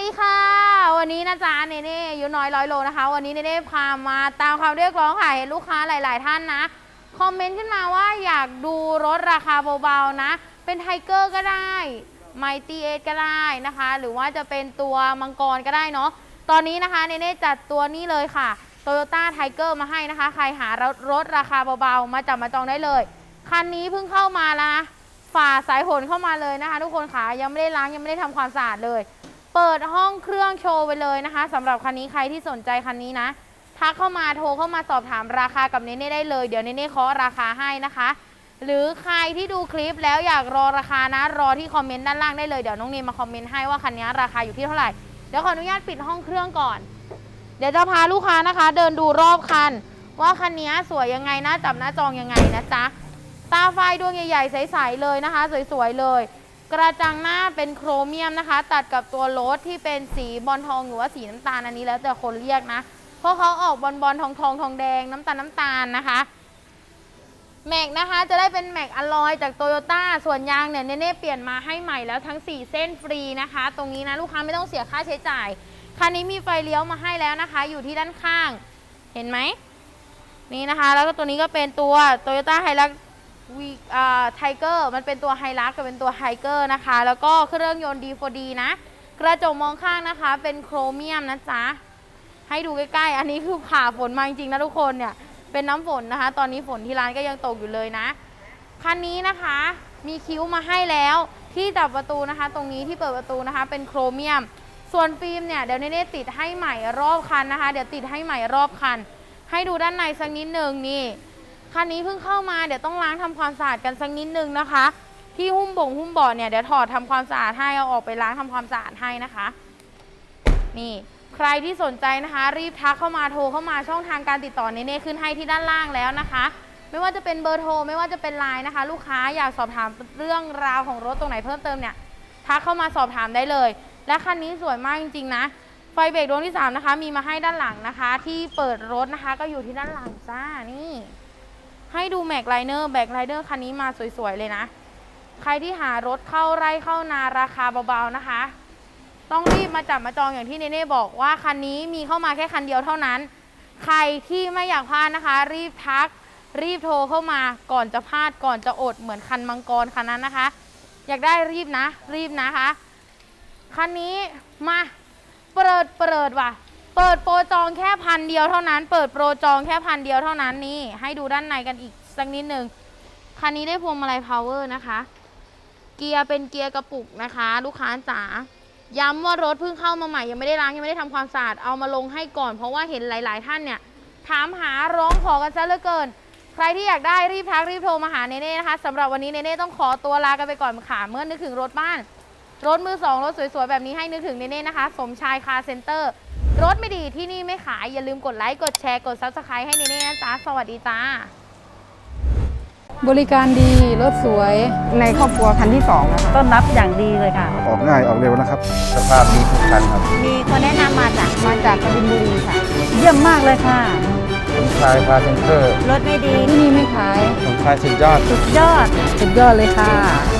ดีค่ะ วันนี้นะจ๊ะเนเน่อายุน้อยร้อยโลนะคะ วันนี้เนเน่พามาตามความเรียกร้องค่ะเห็นลูกค้าหลาย ๆ ท่านนะ คอมเมนต์ขึ้นมาว่าอยากดูรถราคาเบา ๆ นะ เป็นไทเกอร์ก็ได้ไมตีเอก็ได้นะคะ หรือว่าจะเป็นตัวมังกรก็ได้เนาะตอนนี้นะคะเนเน่จัดตัวนี้เลยค่ะ Toyota Tiger มาให้นะคะ ใครหารถรถราคาเบา ๆ มาจับมาจองได้เลย คันนี้เพิ่งเข้ามาแล้วนะฝ่าสายฝนเข้ามาเลยนะคะ ทุกคนค่ะยังไม่ได้ล้างยังไม่ได้ทำความสะอาดเลย เปิดห้องเครื่องโชว์ไปเลยนะคะสำหรับคันนี้ใครที่สนใจคันนี้นะทักเข้ามาโทรเข้ามาสอบถามราคากับเนเน่ได้เลย เดี๋ยวเนเน่เคาะราคาให้นะคะ หรือใครที่ดูคลิปแล้วอยากรอราคานะ รอที่คอมเมนต์ด้านล่างได้เลยเดี๋ยวน้องเนมมาคอมเมนต์ให้ว่าคันนี้ราคาอยู่ที่เท่าไหร่เดี๋ยวขออนุญาตปิดห้องเครื่องก่อน เดี๋ยวจะพาลูกค้านะคะ เดินดูรอบคัน ว่าคันนี้สวยยังไงน่าจับหน้าจองยังไงนะจ๊ะตาไฟดวงใหญ่ๆใสๆเลยนะคะ สวยๆเลย กระจังหน้าเป็นโครเมียมนะคะ ตัดกับตัวรถที่เป็นสีบอลทองหรือว่าสีน้ำตาลอันนี้แล้วแต่คนเรียกนะเพราะเขาออกบอลบอลทองทองทองแดงน้ำตาลน้ำตาลนะคะแม็กนะคะจะได้เป็นแม็กอลลอยจากโตโยต้าส่วนยางเนี่ยเนเน่เปลี่ยนมาให้ใหม่แล้วทั้ง 4 เส้นฟรีนะคะ ตรงนี้นะลูกค้าไม่ต้องเสียค่าใช้จ่ายคันนี้มีไฟเลี้ยวมาให้แล้วนะคะ อยู่ที่ด้านข้างเห็นไหมนี่นะคะ แล้วก็ตัวนี้ก็เป็นตัว Toyota h i l u x วีอ่าไทเกอร์มันเป็นตัวไฮรักกับเป็นตัวไฮเกอร์นะคะ แล้วก็เครื่องยนต์ D4D นะ กระจกมองข้างนะคะ เป็นโครเมียมนะจ๊ะ ให้ดูใกล้ๆ อันนี้คือผ่าฝนมาจริงๆนะทุกคนเนี่ย เป็นน้ำฝนนะคะ ตอนนี้ฝนที่ร้านก็ยังตกอยู่เลยนะ คันนี้นะคะ มีคิ้วมาให้แล้ว ที่จับประตูนะคะ ตรงนี้ที่เปิดประตูนะคะ เป็นโครเมียม ส่วนฟิล์มเนี่ยเดี๋ยวเนเน่ติดให้ใหม่รอบคันนะคะ เดี๋ยวติดให้ใหม่รอบคัน ให้ดูด้านในสักนิดหนึ่งนี่ คันนี้เพิ่งเข้ามาเดี๋ยวต้องล้างทำความสะอาดกันสักนิดนึงนะคะ ที่หุ้มบ่งหุ้มเบาะเนี่ยเดี๋ยวถอดทำความสะอาดให้เอาออกไปล้างทำความสะอาดให้นะคะ นี่ใครที่สนใจนะคะ รีบทักเข้ามาโทรเข้ามาช่องทางการติดต่อเนเน่ขึ้นให้ที่ด้านล่างแล้วนะคะ ไม่ว่าจะเป็นเบอร์โทรไม่ว่าจะเป็นไลน์นะคะ ลูกค้าอยากสอบถามเรื่องราวของรถตรงไหนเพิ่มเติมเนี่ยทักเข้ามาสอบถามได้เลย และคันนี้สวยมากจริงๆนะไฟเบรกดวงที่3นะคะ มีมาให้ด้านหลังนะคะ ที่เปิดรถนะคะ ก็อยู่ที่ด้านหลังจ้านี่ ให้ดูแม็กไลเนอร์แบ็กไลเนอร์คันนี้มาสวยๆเลยนะ ใครที่หารถเข้าไร่เข้านาราคาเบาๆนะคะ ต้องรีบมาจับมาจองอย่างที่เนเน่บอกว่าคันนี้มีเข้ามาแค่คันเดียวเท่านั้น ใครที่ไม่อยากพลาดนะคะ รีบทัก รีบโทรเข้ามาก่อนจะพลาดก่อนจะอดเหมือนคันมังกรคันนั้นนะคะ อยากได้รีบนะ รีบนะคะ คันนี้มาเปิดเปิดว่ะ เปิดโปรจองแค่พันเดียวเท่านั้น เปิดโปรจองแค่พันเดียวเท่านั้นนี่ ให้ดูด้านในกันอีกสักนิดหนึ่งคันนี้ได้พวงมาลัยพาวเวอร์นะคะ เกียร์เป็นเกียร์กระปุกนะคะ ลูกค้าจ๋าย้ำว่ารถเพิ่งเข้ามาใหม่ยังไม่ได้ล้างยังไม่ได้ทำความสะอาดเอามาลงให้ก่อน เพราะว่าเห็นหลาย ๆ ท่านเนี่ยถามหาร้องขอกันซะเหลือเกิน ใครที่อยากได้รีบทักรีบโทรมาหาเนเน่นะคะสำหรับวันนี้เนเน่ต้องขอตัวลากันไปก่อนค่ะเมื่อนึกถึงรถบ้าน รถมือสองรถสวย ๆ แบบนี้ให้นึกถึงเนเน่นะคะ สมชายคาร์เซ็นเตอร์ รถไม่ดีที่นี่ไม่ขาย อย่าลืมกดไลค์ กดแชร์ กดซับสไครต์ให้เนเน่นะจ๊ะ สวัสดีจ้า บริการดีรถสวยในครอบครัวคันที่สองนะคะต้อนรับอย่างดีเลยค่ะ ออกง่ายออกเร็วนะครับ สภาพดีทุกคันครับมีคนแนะนำมาจากมาจากกบินบุรีค่ะ เยี่ยมมากเลยค่ะ สมชายพาเซนเตอร์รถไม่ดีที่นี่ไม่ขายสมชายสุดยอด สุดยอด สุดยอดเลยค่ะ